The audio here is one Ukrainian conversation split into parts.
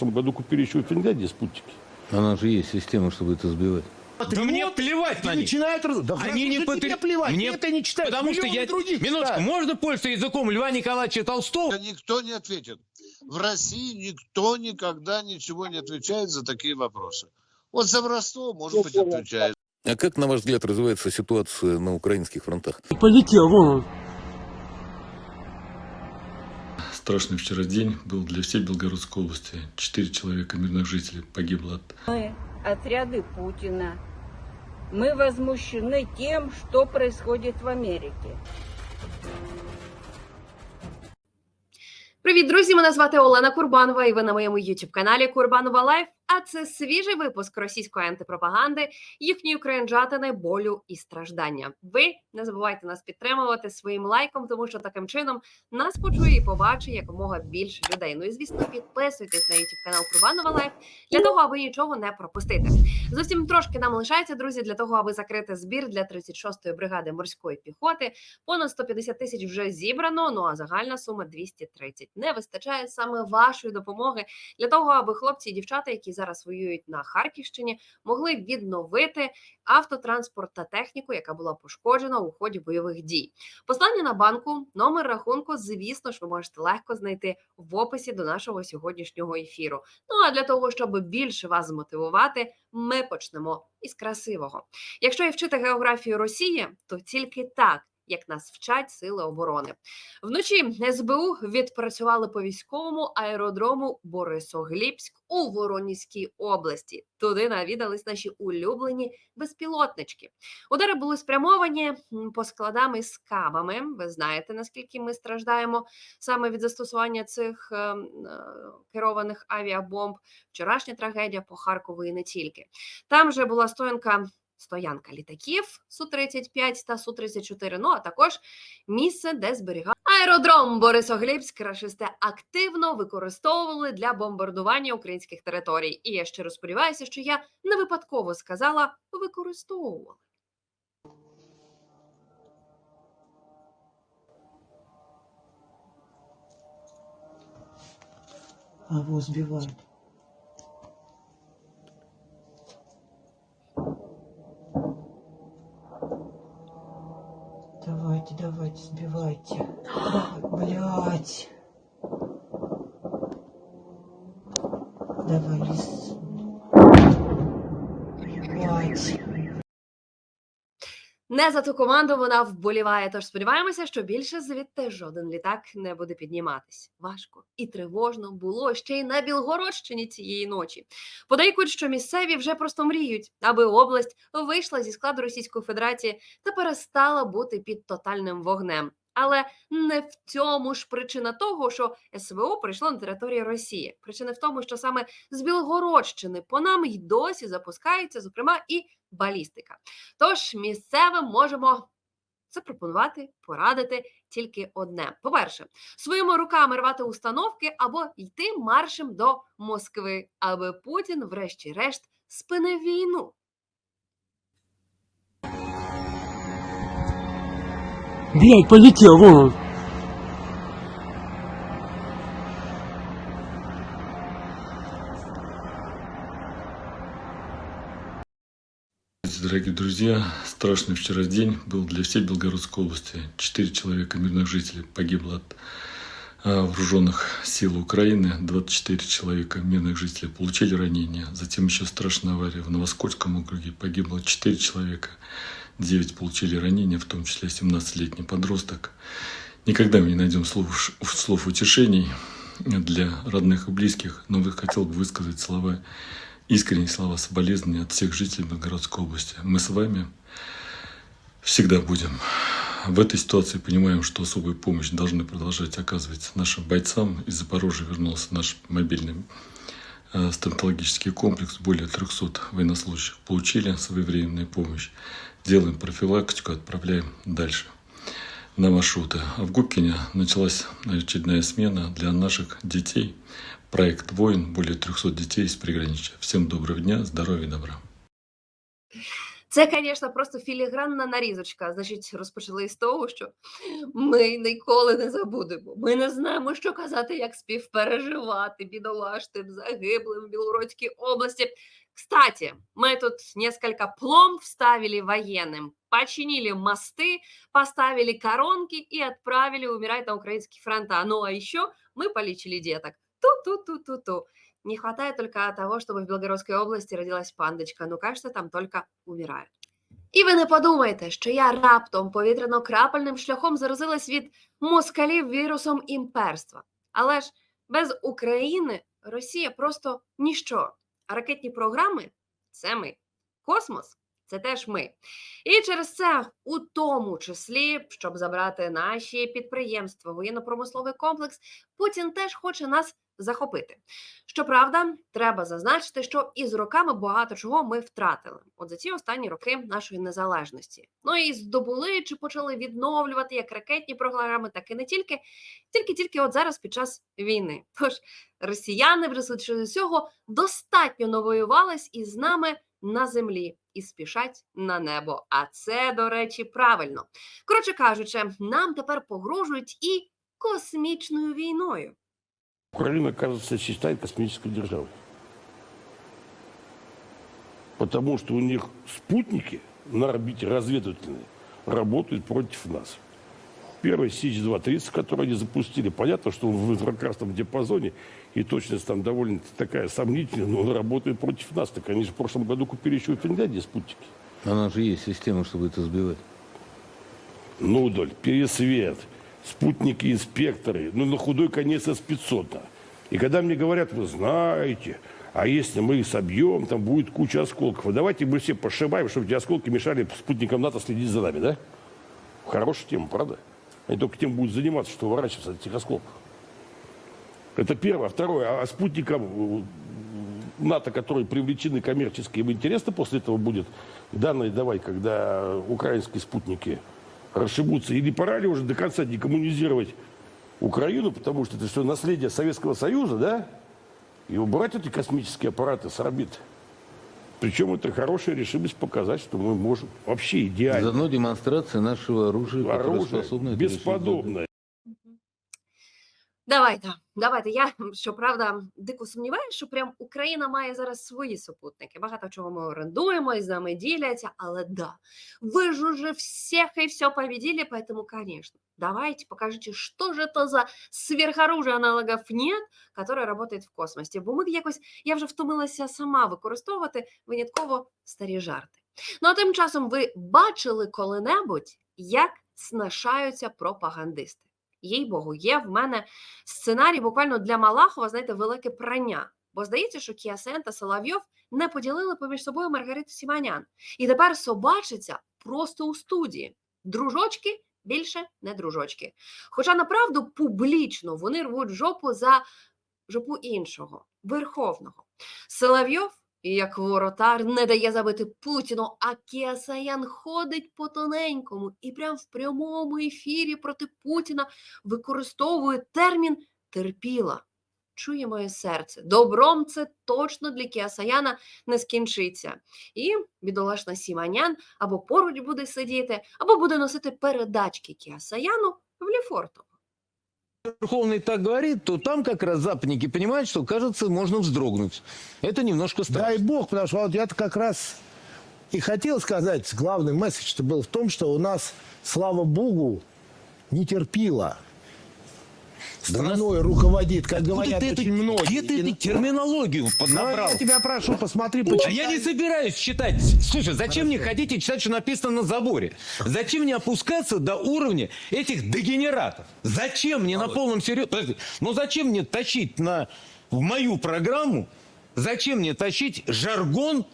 прошлом году купили еще в Финляндии спутники. Она же есть система, чтобы это сбивать. Да мне плевать на них. начинают раз... Да Они не потр- тебе плевать. Мне- это не читают. Потому что я... других Минутку, читают. можно пользоваться языком Льва Николаевича Толстого? Никто не ответит. В России никто никогда ничего не отвечает за такие вопросы. Вот за воровство, может быть, отвечает. А как, на ваш взгляд, развивается ситуация на украинских фронтах? Полетел, вон он Страшный вчера день был для всей Белгородской области. Четыре человека мирных жителей погибло от Мы, отряды Путина, мы возмущены тем, что происходит в Америке. Привіт, друзі! Мене звати Олена Курбанова, і ви на моєму youtube каналі Курбанова Лайф. А це свіжий випуск російської антипропаганди, їхньої українжатини, болю і страждання. Ви не забувайте нас підтримувати своїм лайком, тому що таким чином нас почує і побачить якомога більше людей. Ну і звісно, підписуйтесь на youtube канал Курбанова Лайф для того, аби нічого не пропустити. Зовсім трошки нам лишається, друзі, для того, аби закрити збір для 36-ї бригади морської піхоти. Понад 150 тисяч вже зібрано. Ну а загальна сума 230. Не вистачає саме вашої допомоги для того, аби хлопці і дівчата, які зараз воюють на Харківщині, могли відновити автотранспорт та техніку, яка була пошкоджена у ході бойових дій. Послання на банку, номер рахунку, звісно ж, ви можете легко знайти в описі до нашого сьогоднішнього ефіру. Ну а для того, щоб більше вас змотивувати, ми почнемо із красивого. Якщо і вчити географію Росії, то тільки так. Як нас вчать сили оборони вночі СБУ відпрацювали по військовому аеродрому Борисоглібськ у Воронізькій області. Туди навідались наші улюблені безпілотнички. Удари були спрямовані по складам із кабами. Ви знаєте наскільки ми страждаємо саме від застосування цих е, е, керованих авіабомб. Вчорашня трагедія по Харкову і не тільки. Там же була стоянка. Стоянка літаків Су-35 та Су-34, ну а також місце, де зберігали аеродром Борисоглібськ рашисти активно використовували для бомбардування українських територій. І я щиро сподіваюся, що я не випадково сказала використовували. А его сбивают. Давайте, давайте, сбивайте. Блять. Давай, лис. Блять. Не за ту команду вона вболіває. Тож сподіваємося, що більше звідти жоден літак не буде підніматись. Важко і тривожно було ще й на Білгородщині цієї ночі. Подейкують, що місцеві вже просто мріють, аби область вийшла зі складу Російської Федерації та перестала бути під тотальним вогнем. Але не в цьому ж причина того, що СВО прийшло на територію Росії. Причина в тому, що саме з Білгородщини по нам й досі запускається, зокрема, і балістика. Тож місцевим можемо запропонувати, порадити тільки одне: по-перше, своїми руками рвати установки або йти маршем до Москви, аби Путін, врешті-решт, спинив війну. Блять, полетел, вон Дорогие друзья, страшный вчера день был для всей Белгородской области. Четыре человека мирных жителей погибло от а, вооруженных сил Украины. 24 человека мирных жителей получили ранения. Затем еще страшная авария в Новоскольском округе. Погибло 4 человека. 9 получили ранения, в том числе 17-летний подросток. Никогда мы не найдем слов, слов утешений для родных и близких, но хотел бы высказать слова искренние слова соболезнования от всех жителей Белгородской области. Мы с вами всегда будем. В этой ситуации понимаем, что особую помощь должны продолжать оказывать нашим бойцам. Из Запорожья вернулся наш мобильный э, стоматологический комплекс. Более 300 военнослужащих получили своевременную помощь. Делаем профилактику, отправляем дальше на маршруты. А в Губкине началась очередная смена для наших детей. Проект «Воин». Более 300 детей из приграничья. Всем доброго дня, здоровья и добра. Це, звісно, просто філігранна нарізочка. Значить, розпочали з того, що ми ніколи не забудемо. Ми не знаємо, що казати, як співпереживати бідолашним загиблим в Білгородській області. Кстати, мы тут несколько пломб вставили военным, починили мосты, поставили коронки и отправили умирать на украинские фронта. Ну а еще мы полечили деток. Ту-ту-ту-ту-ту. Не хватает только того, чтобы в Белгородской области родилась пандочка. Ну, кажется, там только умирают. І ви не подумайте, що я раптом повітряно-крапельним шляхом заразилась від москалів вірусом імперства. Але ж без України Росія просто ніщо. А ракетні програми це ми. Космос це теж ми. І через це, у тому числі, щоб забрати наші підприємства, воєнно-промисловий комплекс, Путін теж хоче нас захопити. Щоправда, треба зазначити, що із роками багато чого ми втратили. От за ці останні роки нашої незалежності. Ну і здобули чи почали відновлювати як ракетні програми, так і не тільки, тільки-тільки от зараз під час війни. Тож росіяни вже з усього достатньо навоювались із нами на землі і спішать на небо. А це, до речі, правильно. Коротше кажучи, нам тепер погрожують і космічною війною. Украина, кажется, считает космической державой. Потому что у них спутники на орбите разведывательные работают против нас. Первый СИЧ-230, который они запустили, понятно, что он в инфракрасном диапазоне, и точность там довольно такая сомнительная, но он работает против нас. Так они же в прошлом году купили еще у Финляндии спутники. У нас же есть система, чтобы это сбивать. Нудоль, пересвет, спутники, инспекторы, ну на худой конец С-500. да. И когда мне говорят, вы знаете, а если мы их собьем, там будет куча осколков. А давайте мы все пошибаем, чтобы эти осколки мешали спутникам НАТО следить за нами, да? Хорошая тема, правда? Они только тем будут заниматься, что уворачиваться от этих осколков. Это первое. А Второе, а спутникам э, НАТО, которые привлечены коммерчески, им интересно после этого будет данные давать, когда украинские спутники расшибутся? Или пора ли уже до конца декоммунизировать Украину, потому что это все наследие Советского Союза, да? И убрать эти космические аппараты с орбит. Причем это хорошая решимость показать, что мы можем вообще идеально. Заодно демонстрация нашего оружия, которое Оружие способно решить. бесподобное. Давайте, давайте. Я щоправда дико сумніваюся, що прям Україна має зараз свої супутники. Багато чого ми орендуємо і з нами діляться, але да, ви ж уже всех и все победили, поэтому, конечно, давайте покажите, что же это за сверхоружие аналогов нет, которое работает в космосі. Бо ми якось, я вже втомилася сама використовувати винятково старі жарти. Ну а тим часом ви бачили коли-небудь, як снашаються пропагандисти? Їй Богу, є в мене сценарій буквально для Малахова, знаєте, велике прання. Бо здається, що Кіасен та Соловйов не поділили поміж собою Маргариту Сіманян. І тепер собачиться просто у студії. Дружочки більше не дружочки. Хоча направду публічно вони рвуть жопу за жопу іншого, верховного. Соловйов, як воротар, не дає забити Путіну, а Кіасаян ходить по тоненькому і прям в прямому ефірі проти Путіна використовує термін терпіла. Чує моє серце. Добром це точно для Кіасаяна не скінчиться. І бідолашна Сіманян або поруч буде сидіти, або буде носити передачки Кіасаяну в Ліфортово. Верховный так говорит, то там как раз западники понимают, что, кажется, можно вздрогнуть. Это немножко страшно. Дай бог, потому что вот я-то как раз и хотел сказать, главный месседж был в том, что у нас, слава богу, не терпила. Страной руководит, как говорят ты это- очень многие. Где ты И- эту терминологию поднабрал? я тебя прошу, посмотри, А почитай. я не собираюсь читать. Слушай, зачем мне хотите читать, что написано на заборе? Зачем мне опускаться до уровня этих дегенератов? Зачем мне на полном серьезе? Ну зачем мне тащить на, в мою программу, зачем мне тащить жаргон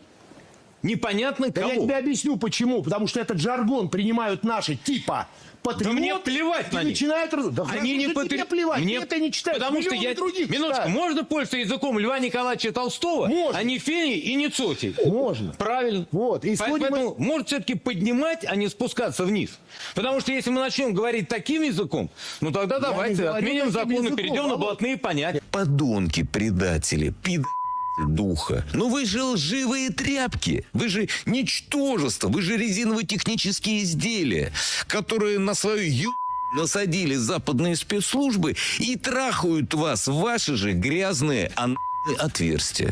непонятно Да кого? я тебе объясню почему. Потому что этот жаргон принимают наши типа Да патриоты. мне плевать на них. начинают... раз- Да Они не патри- тебе плевать. Мне- это не читают. Потому что я... других Минутку, читают. можно пользоваться языком Льва Николаевича Толстого, Можно. а не Фени и не Цоти? Можно. Правильно. Вот, и Поэтому может все-таки поднимать, а не спускаться вниз. Потому что если мы начнем говорить таким языком, ну тогда давайте отменим закон и перейдем на блатные понятия. Подонки, предатели, пид... духа. Но вы же лживые тряпки. Вы же ничтожество. Вы же резиново-технические изделия, которые на свою ю насадили западные спецслужбы и трахают вас в ваши же грязные анальные отверстия.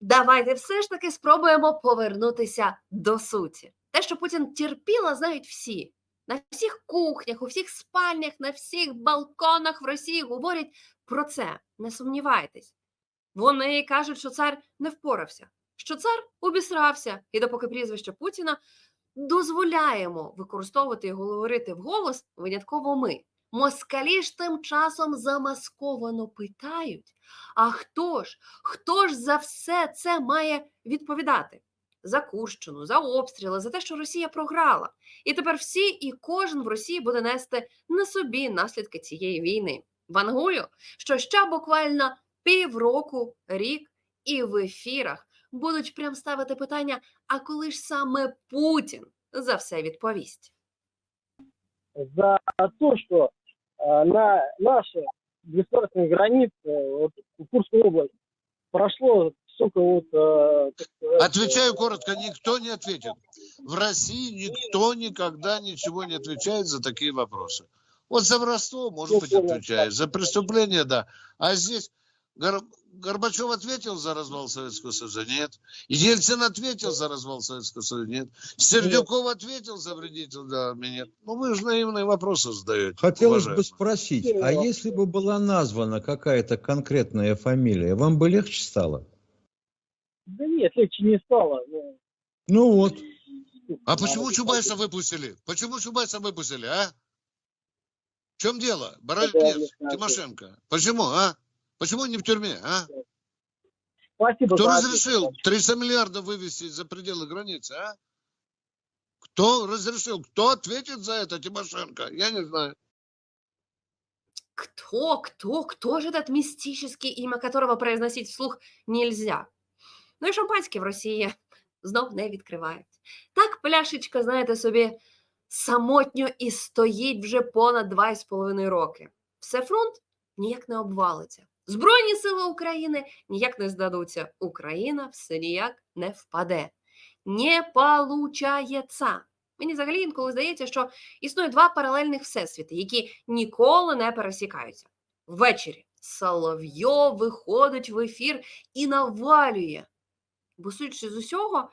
Давайте все ж таки спробуємо повернутися до суті. Те, що Путін терпіла, знають всі. На всіх кухнях, у всіх спальнях, на всіх балконах в Росії говорять про це. Не сумнівайтесь. Вони кажуть, що цар не впорався, що цар обісрався, і допоки прізвище Путіна дозволяємо використовувати і говорити вголос винятково ми. Москалі ж тим часом замасковано питають: а хто ж, хто ж за все це має відповідати? За Курщину, за обстріли, за те, що Росія програла. І тепер всі і кожен в Росії буде нести на собі наслідки цієї війни. Вангую, що ще буквально півроку, рік і в ефірах будуть прям ставити питання: а коли ж саме Путін за все відповість? за то, что э, на наши государственные границы, вот, в Курскую область, прошло вот... э, сказать, Отвечаю э, коротко, никто не ответит. В России никто никогда ничего не отвечает за такие вопросы. Вот за воровство, может Ну, быть, отвечает, за преступление, да. А здесь Гор- Горбачев ответил за развал Советского Союза? Нет. Ельцин ответил за развал Советского Союза? Нет. Сердюков ответил за вредителя? Нет. Ну, вы же наивные вопросы задаете. Хотелось бы уважаемый. спросить, а если бы была названа какая-то конкретная фамилия, вам бы легче стало? Да нет, легче не стало. ну, Ну вот, А почему надо Чубайса выпустили? Почему Чубайса выпустили, а? В чем дело? Знаю. Тимошенко. Почему, а? Почему не в тюрьме, а? Спасибо Кто разрешил ответ. 300 миллиардов вывести за пределы границы, а? Кто разрешил? Кто ответит за это, Тимошенко? Я не знаю. Кто, кто, кто же этот мистический, имя которого произносить вслух нельзя? Ну і шампанське в Росії знов не відкривають. Так пляшечка, знаєте собі, самотньо і стоїть вже понад два з половиною роки. Все фронт ніяк не обвалиться. Збройні сили України ніяк не здадуться. Україна все ніяк не впаде. Не получається. Мені взагалі інколи здається, що існує два паралельних всесвіти, які ніколи не пересікаються. Ввечері Соловйов виходить в ефір і навалює. Бо, судячи з усього,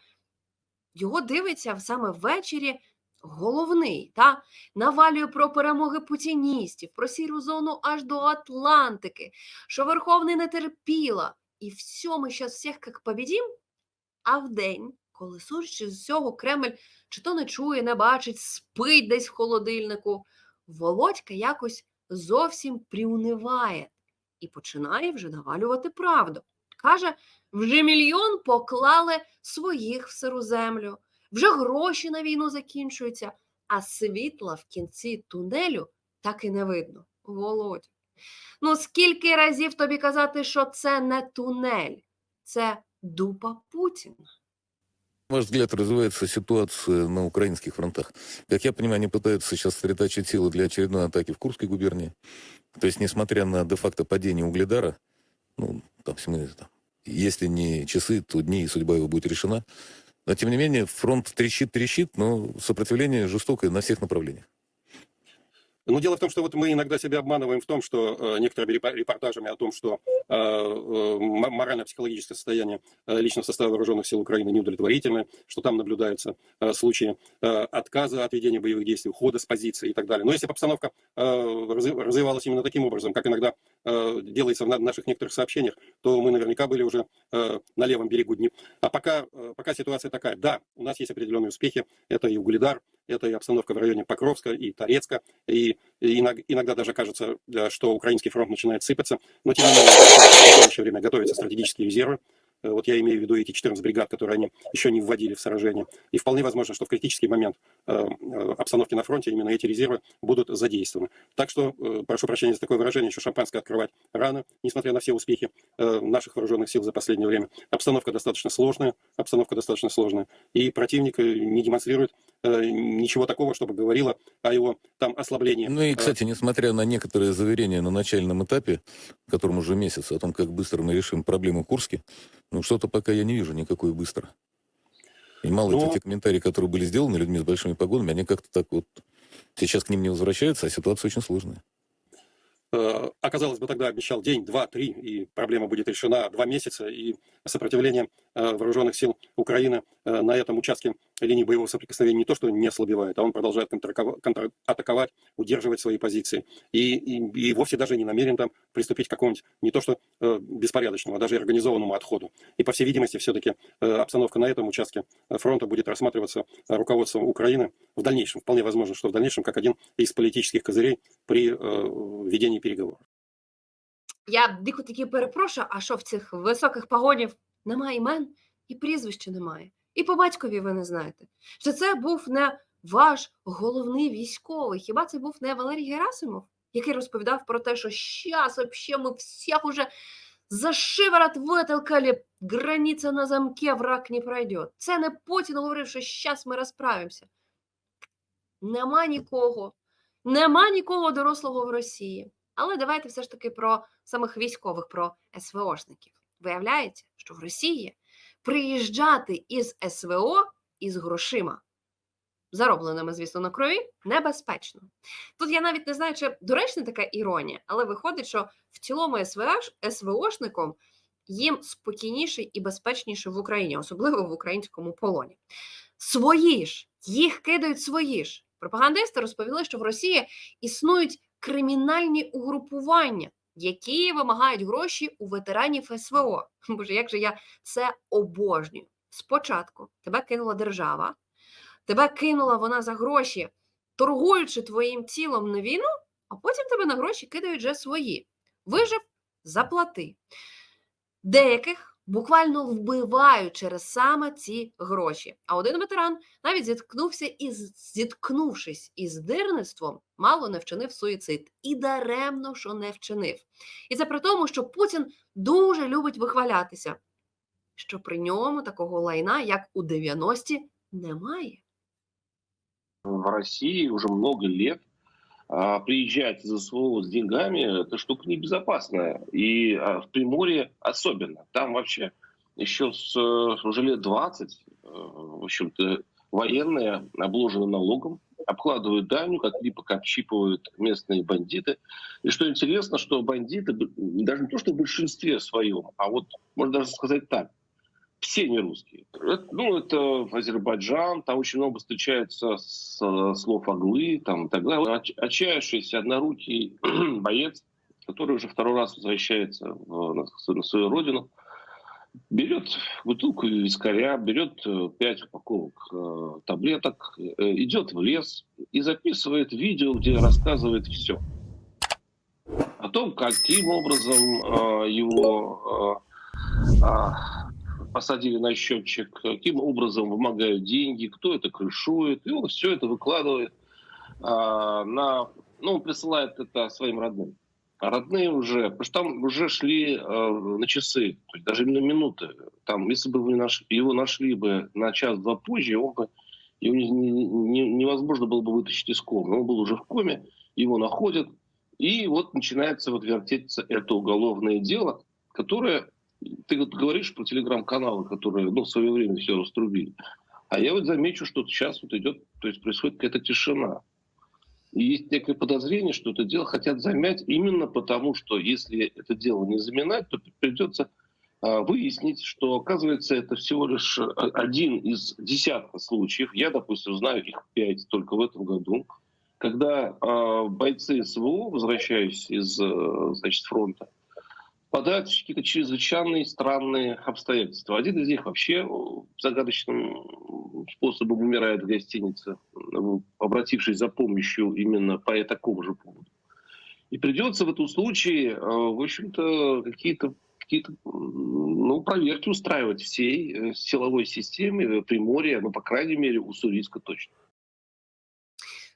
його дивиться саме ввечері головний, та навалює про перемоги путіністів, про сіру зону аж до Атлантики, що Верховний не терпіла. І все, ми зараз всіх як побідім, а вдень, коли судячи з усього, Кремль чи то не чує, не бачить, спить десь в холодильнику, Володька якось зовсім приуниває і починає вже навалювати правду. Каже, вже мільйон поклали своїх в сиру землю, вже гроші на війну закінчуються, а світла в кінці тунелю так і не видно. Володя. Ну скільки разів тобі казати, що це не тунель, це дупа Путіна. На ваш взгляд, развивается ситуация на украинских фронтах? Как я понимаю, они пытаются сейчас сосредоточить силы для очередной атаки в Курской губернии. То есть, несмотря на де-факто падение Угледара, ну, там, мы, там, если не часы, то дни, и судьба его будет решена. Но, тем не менее, фронт трещит-трещит, но сопротивление жестокое на всех направлениях. Но дело в том, что вот мы иногда себя обманываем в том, что э, некоторыми репо- репортажами о том, что морально-психологическое состояние э, личного состава вооруженных сил Украины неудовлетворительное, что там наблюдаются э, случаи э, отказа от ведения боевых действий, ухода с позиции и так далее. Но если бы обстановка э, развивалась именно таким образом, как иногда э, делается в на- наших некоторых сообщениях, то мы наверняка были уже э, на левом берегу Днепра. А пока, э, пока ситуация такая. Да, у нас есть определенные успехи. Это и Угледар, это и обстановка в районе Покровска, и Торецка, и и иног- иногда даже кажется, э, что украинский фронт начинает сыпаться, но тем не менее в настоящее время готовятся стратегические резервы. Э, Вот я имею в виду эти 14 бригад, которые они еще не вводили в сражение. И вполне возможно, что в критический момент э, э, обстановки на фронте именно эти резервы будут задействованы. Так что, прошу прощения за такое выражение, еще шампанское открывать рано, несмотря на все успехи наших вооруженных сил за последнее время. Обстановка достаточно сложная, обстановка достаточно сложная. И противник не демонстрирует ничего такого, чтобы говорило о его там ослаблении. Ну и, кстати, несмотря на некоторые заверения на начальном этапе, которым уже месяц, о том, как быстро мы решим проблему в Курске, ну что-то пока я не вижу никакой быстро. И мало Ну- те комментарии, которые были сделаны людьми с большими погонами, они как-то так вот сейчас к ним не возвращаются, а ситуация очень сложная. Э, оказалось бы, тогда обещал день, два, три, и проблема будет решена два месяца, и сопротивление э, вооруженных сил Украины э, на этом участке линии боевого соприкосновения не то, что не ослабевает, а он продолжает контратакова- контратаковать, удерживать свои позиции. И, и, и вовсе даже не намерен там приступить к какому-нибудь не то что э, беспорядочному, а даже организованному отходу. И, по всей видимости, все-таки обстановка на этом участке э, фронта будет рассматриваться э, руководством Украины в дальнейшем. Вполне возможно, что в дальнейшем как один из политических козырей при э, ведении переговоров. Я дико таки перепрошую, а що в цих високих погонів немає імен і прізвища немає. І по батькові ви не знаєте. Що це був не ваш головний військовий. Хіба це був не Валерій Герасимов, який розповідав про те, що щас вообще ми всіх уже за шиворот витолкали, границя на замке, враг не пройде. Це не Путін говорив, що щас ми розправимося. Нема нікого. Нема нікого дорослого в Росії. Але давайте все ж таки про самих військових, про СВОшників. Виявляється, що в Росії приїжджати із СВО із грошима, заробленими, звісно, на крові, небезпечно. Тут я навіть не знаю, чи доречна така іронія, але виходить, що в цілому СВОш, СВОшникам їм спокійніше і безпечніше в Україні, особливо в українському полоні. Свої ж, їх кидають свої ж. Пропагандисти розповіли, що в Росії існують кримінальні угрупування, які вимагають гроші у ветеранів СВО. Боже, як же я це обожнюю. Спочатку тебе кинула держава, тебе кинула вона за гроші, торгуючи твоїм тілом на війну, а потім тебе на гроші кидають вже свої. Вижив, заплати. Деяких буквально вбивають через саме ці гроші. А один ветеран навіть зіткнувся із зіткнувшись із дирництвом, мало не вчинив суїцид. І даремно, що не вчинив. І це при тому, що Путін дуже любить вихвалятися, що при ньому такого лайна, як у 90-ті, немає. в России уже много лет а, приезжать из СВО с деньгами – это штука небезопасная. И а, в Приморье особенно. Там вообще еще с э, уже лет 20, э, в общем-то, военные обложены налогом, обкладывают дальню, как либо как чипывают местные бандиты. И что интересно, что бандиты, даже не то, что в большинстве своем, а вот, можно даже сказать так, все не русские. Ну, это Азербайджан, там очень много встречается с, э, слов оглы, там и так далее. Отчаявшийся однорукий боец, который уже второй раз возвращается в- на, на свою родину, берет бутылку вискаря, берет э, пять упаковок э, таблеток, э, идет в лес и записывает видео, где рассказывает все о том, каким образом э, его э, а, посадили на счетчик, каким образом вымогают деньги, кто это крышует, и он все это выкладывает а, на, ну, он присылает это своим родным. А родные уже, потому что там уже шли э, на часы, то есть даже на минуты. Там, если бы вы нашли, его нашли бы на час-два позже, он бы, его не- не- невозможно было бы вытащить из комы. Он был уже в коме, его находят, и вот начинается вот вертеться это уголовное дело, которое, ты вот говоришь про телеграм-каналы, которые ну, в свое время все раструбили. А я вот замечу, что сейчас вот идет, то есть происходит какая-то тишина. И есть некое подозрение, что это дело хотят замять именно потому, что если это дело не заминать, то придется а, выяснить, что, оказывается, это всего лишь а, один из десятка случаев. Я, допустим, знаю их пять только в этом году, когда а, бойцы СВО, возвращаясь из э, значит, фронта, попадают в какие-то чрезвычайные странные обстоятельства. Один из них вообще э, загадочным способом умирает в гостинице, э, обратившись за помощью именно по такому же поводу. И придется в этом случае, э, в общем-то, какие-то м, ну, проверки устраивать всей силовой системе Приморья, ну, по крайней мере, у Сурийска точно.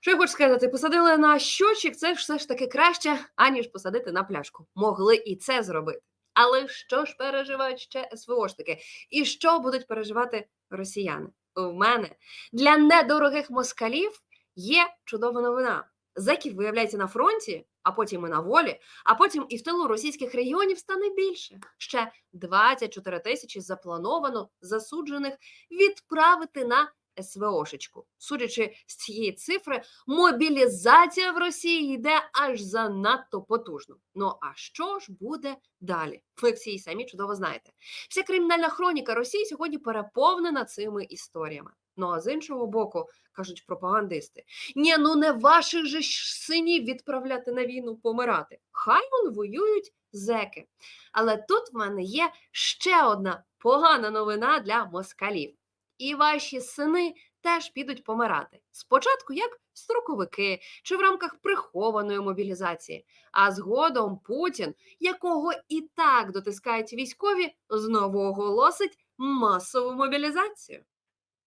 Що я хочу сказати, посадили на щочик, це все ж таки краще, аніж посадити на пляшку. Могли і це зробити. Але що ж переживають ще СВОшники? І що будуть переживати росіяни? в мене для недорогих москалів є чудова новина. Зеків виявляється на фронті, а потім і на волі, а потім і в тилу російських регіонів стане більше. Ще 24 тисячі заплановано засуджених відправити на СВОшечку. Судячи з цієї цифри, мобілізація в Росії йде аж занадто потужно. Ну а що ж буде далі? Ви всі самі чудово знаєте. Вся кримінальна хроніка Росії сьогодні переповнена цими історіями. Ну а з іншого боку, кажуть пропагандисти: ні, ну не ваших же синів відправляти на війну помирати. Хай он воюють зеки. Але тут в мене є ще одна погана новина для москалів. І ваші сини теж підуть помирати. Спочатку як строковики чи в рамках прихованої мобілізації, а згодом Путін, якого і так дотискають військові, знову оголосить масову мобілізацію.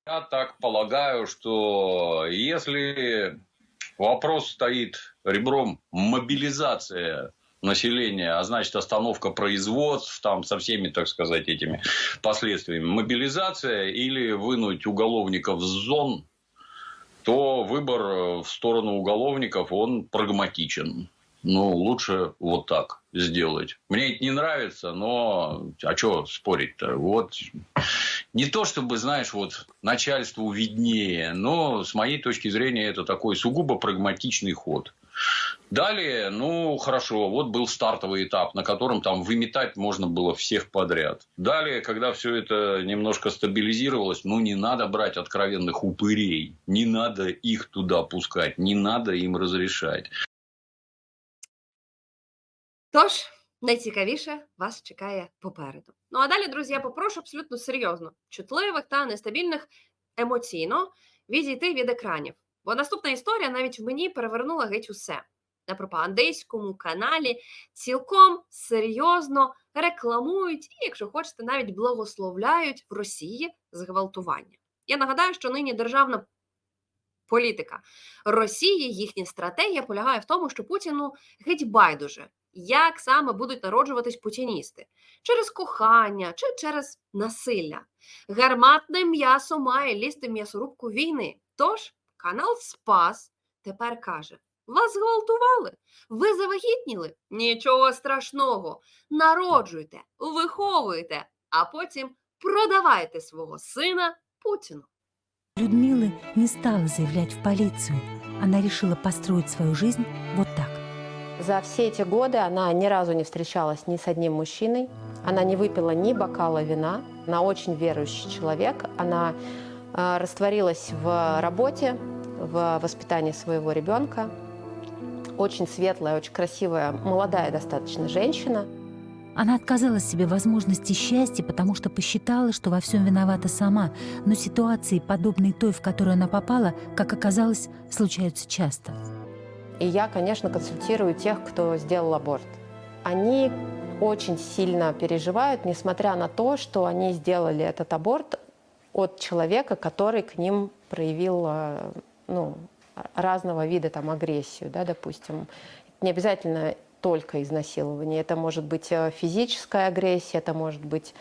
Я так полагаю, что если вопрос стоит ребром мобилизация населения, а значит остановка производств там со всеми, так сказать, этими последствиями, мобилизация или вынуть уголовников с зон, то выбор э, в сторону уголовников, он прагматичен. Ну, лучше вот так сделать. Мне это не нравится, но а что спорить-то? Вот не то чтобы, знаешь, вот начальству виднее, но с моей точки зрения это такой сугубо прагматичный ход. Далее, ну хорошо, вот был стартовый этап, на котором там выметать можно было всех подряд. Далее, когда все это немножко стабилизировалось, ну не надо брать откровенных упырей, не надо их туда пускать, не надо им разрешать. Тож, найцікавіше вас чекає попереду. Ну а далі, друзі, я попрошу абсолютно серйозно, чутливих та нестабільних емоційно відійти від екранів. Бо наступна історія навіть в мені перевернула геть усе. На пропагандистському каналі цілком серйозно рекламують і, якщо хочете, навіть благословляють в Росії зґвалтування. Я нагадаю, що нині державна політика Росії, їхня стратегія полягає в тому, що Путіну геть байдуже, як саме будуть народжуватись путіністи через кохання чи через насилля. Гарматне м'ясо має лізти м'ясорубку війни. Тож канал Спас тепер каже: вас зґвалтували, ви завагітніли? Нічого страшного. Народжуйте, виховуйте, а потім продавайте свого сина Путіну. Людмила не стала заявлять в полицию. Она решила построить свою жизнь вот так. За все эти годы она ни разу не встречалась ни с одним мужчиной, она не выпила ни бокала вина, она очень верующий человек, она э, растворилась в работе, в воспитании своего ребенка. Очень светлая, очень красивая, молодая достаточно женщина. Она отказала себе возможности счастья, потому что посчитала, что во всем виновата сама. Но ситуации, подобные той, в которую она попала, как оказалось, случаются часто. И я, конечно, консультирую тех, кто сделал аборт. Они очень сильно переживают, несмотря на то, что они сделали этот аборт от человека, который к ним проявил э, ну, разного вида там, агрессию, да, допустим. Не обязательно только изнасилование. Это может быть э, физическая агрессия, это может быть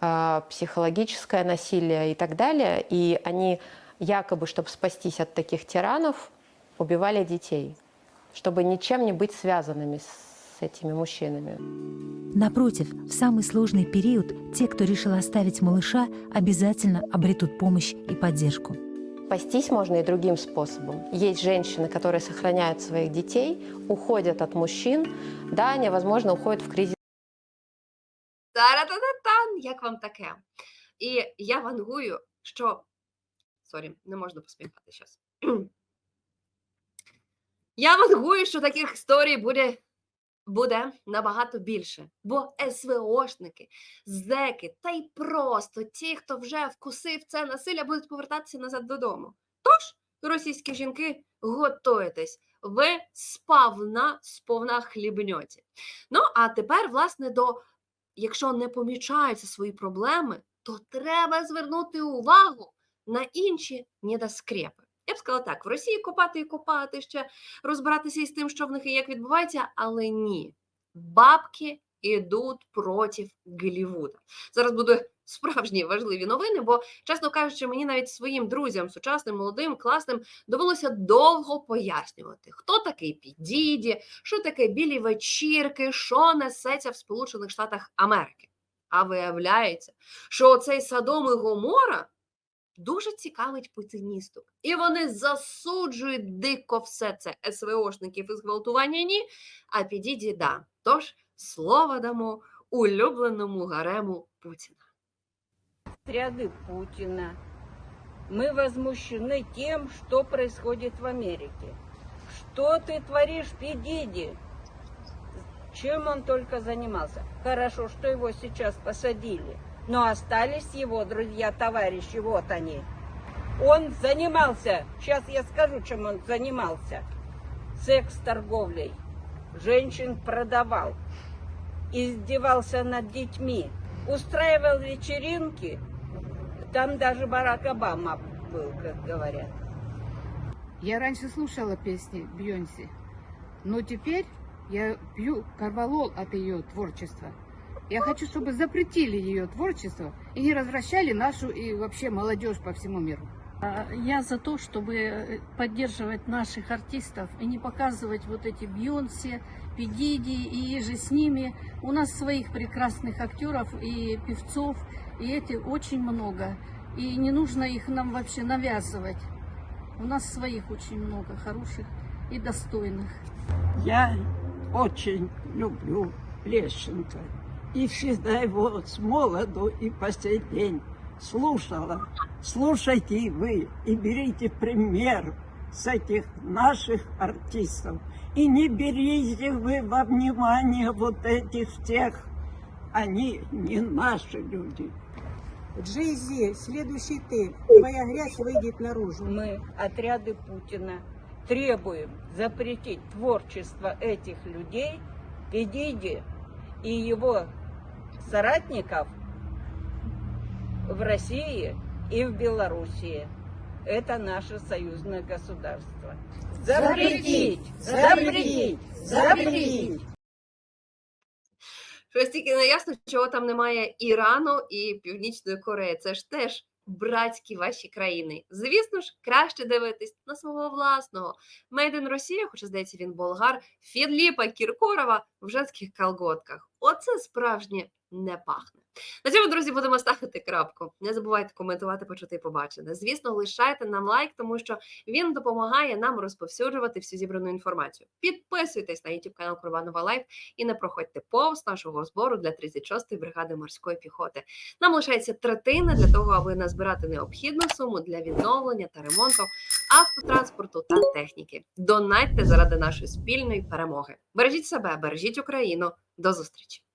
э, психологическое насилие и так далее. И они якобы, чтобы спастись от таких тиранов, убивали детей, чтобы ничем не быть связанными с этими мужчинами. Напротив, в самый сложный период те, кто решил оставить малыша, обязательно обретут помощь и поддержку. Спастись можно и другим способом. Есть женщины, которые сохраняют своих детей, уходят от мужчин. Да, они, возможно, уходят в кризис Та-ра-та-та-тан! Як вам таке? І я вангую, що. Сорі, не можна посміхати зараз. Я вангую, що таких історій буде, буде набагато більше. Бо СВОшники, зеки та й просто ті, хто вже вкусив це насилля, будуть повертатися назад додому. Тож, російські жінки, готуйтесь, ви сповна, сповна хлібньоті. Ну, а тепер, власне, до якщо не помічаються свої проблеми, то треба звернути увагу на інші недоскрепи. Я б сказала так: в Росії копати і копати ще розбиратися із тим, що в них і як відбувається, але ні. Бабки ідуть проти Голлівуда. Зараз буде справжні важливі новини, бо, чесно кажучи, мені навіть своїм друзям, сучасним, молодим, класним, довелося довго пояснювати, хто такий Підіді, що таке білі вечірки, що несеться в Сполучених Штатах Америки. А виявляється, що оцей Содом і Гомора дуже цікавить путіністок. І вони засуджують дико все це СВОшників із гвалтування ні, а підіді да. Тож слово дамо улюбленому гарему Путіна. Ряды Путина. Мы возмущены тем, что происходит в Америке. Что ты творишь, Педиди? Чем он только занимался? Хорошо, что его сейчас посадили. Но остались его друзья, товарищи, вот они. Он занимался, сейчас я скажу, чем он занимался. Секс-торговлей. Женщин продавал. Издевался над детьми. Устраивал вечеринки. Там даже Барак Обама был, как говорят. Я раньше слушала песни Бьонси, но теперь я пью карвалол от ее творчества. Я хочу, чтобы запретили ее творчество и не развращали нашу и вообще молодежь по всему миру. А, Я за то, чтобы поддерживать наших артистов и не показывать вот эти Бьонсе, Педиди и же с ними. У нас своих прекрасных актеров и певцов, и эти очень много. И не нужно их нам вообще навязывать. У нас своих очень много, хороших и достойных. Я очень люблю Лещенко. И всегда его с молоду и по сей день слушала. Слушайте и вы, и берите пример с этих наших артистов. И не берите вы во внимание вот этих всех. Они не наши люди. Джейзи, следующий ты. Твоя грязь выйдет наружу. Мы, отряды Путина, требуем запретить творчество этих людей, Педиди и его соратников в России и в Белоруссии. Это наше союзное государство. Запретить! Запретить! Запретить! Щось тільки не ясно, чого там немає Ірану і Північної Кореї. Це ж теж братські ваші країни. Звісно ж, краще дивитись на свого власного. Мейден Росія, хоча здається, він болгар, Фідліпа Кіркорова в женських колготках. Оце справжнє не пахне. На цьому, друзі, будемо ставити крапку. Не забувайте коментувати, почути і побачене. Звісно, лишайте нам лайк, тому що він допомагає нам розповсюджувати всю зібрану інформацію. Підписуйтесь на YouTube канал Курбанова Лайф і не проходьте повз нашого збору для 36-ї бригади морської піхоти. Нам лишається третина для того, аби назбирати необхідну суму для відновлення та ремонту автотранспорту та техніки. Донатьте заради нашої спільної перемоги. Бережіть себе, бережіть Україну. До зустрічі!